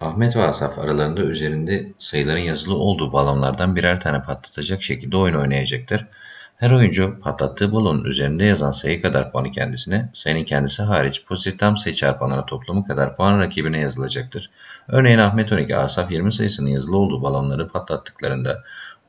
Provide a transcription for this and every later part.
Ahmet ve Asaf aralarında üzerinde sayıların yazılı olduğu balonlardan birer tane patlatacak şekilde oyun oynayacaktır. Her oyuncu patlattığı balonun üzerinde yazan sayı kadar puanı kendisine, sayının kendisi hariç pozitif tam sayı çarpanlara toplamı kadar puan rakibine yazılacaktır. Örneğin Ahmet 12, Asaf 20 sayısının yazılı olduğu balonları patlattıklarında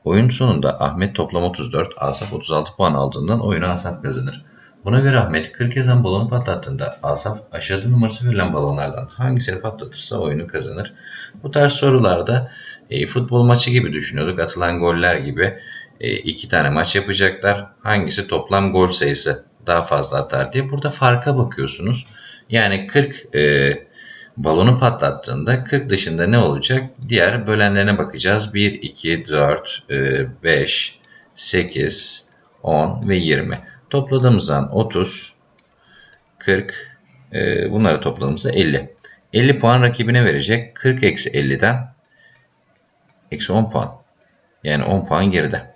oyun sonunda Ahmet toplam 34, Asaf 36 puan aldığından oyunu Asaf kazanır. Buna göre Ahmet 40 yazan balonu patlattığında Asaf aşağıda numarası verilen balonlardan hangisini patlatırsa oyunu kazanır. Bu tarz sorularda e, futbol maçı gibi düşünüyorduk. Atılan goller gibi e, iki tane maç yapacaklar. Hangisi toplam gol sayısı daha fazla atar diye. Burada farka bakıyorsunuz. Yani 40 e, balonu patlattığında 40 dışında ne olacak? Diğer bölenlerine bakacağız. 1, 2, 4, e, 5, 8, 10 ve 20. Topladığımız zaman 30, 40, e, bunları topladığımızda 50. 50 puan rakibine verecek. 40 eksi 50'den eksi 10 puan. Yani 10 puan geride.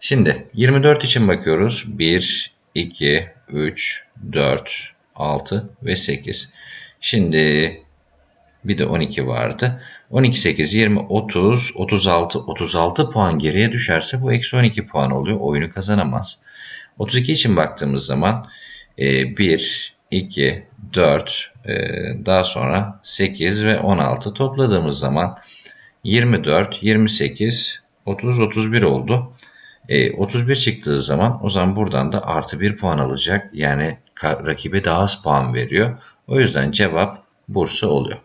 Şimdi 24 için bakıyoruz. 1, 2, 3, 4, 6 ve 8. Şimdi bir de 12 vardı. 12, 8, 20, 30, 36, 36 puan geriye düşerse bu eksi 12 puan oluyor. Oyunu kazanamaz. 32 için baktığımız zaman 1, 2, 4, daha sonra 8 ve 16 topladığımız zaman 24, 28, 30, 31 oldu. E, 31 çıktığı zaman o zaman buradan da artı 1 puan alacak. Yani rakibe daha az puan veriyor. O yüzden cevap Bursa oluyor.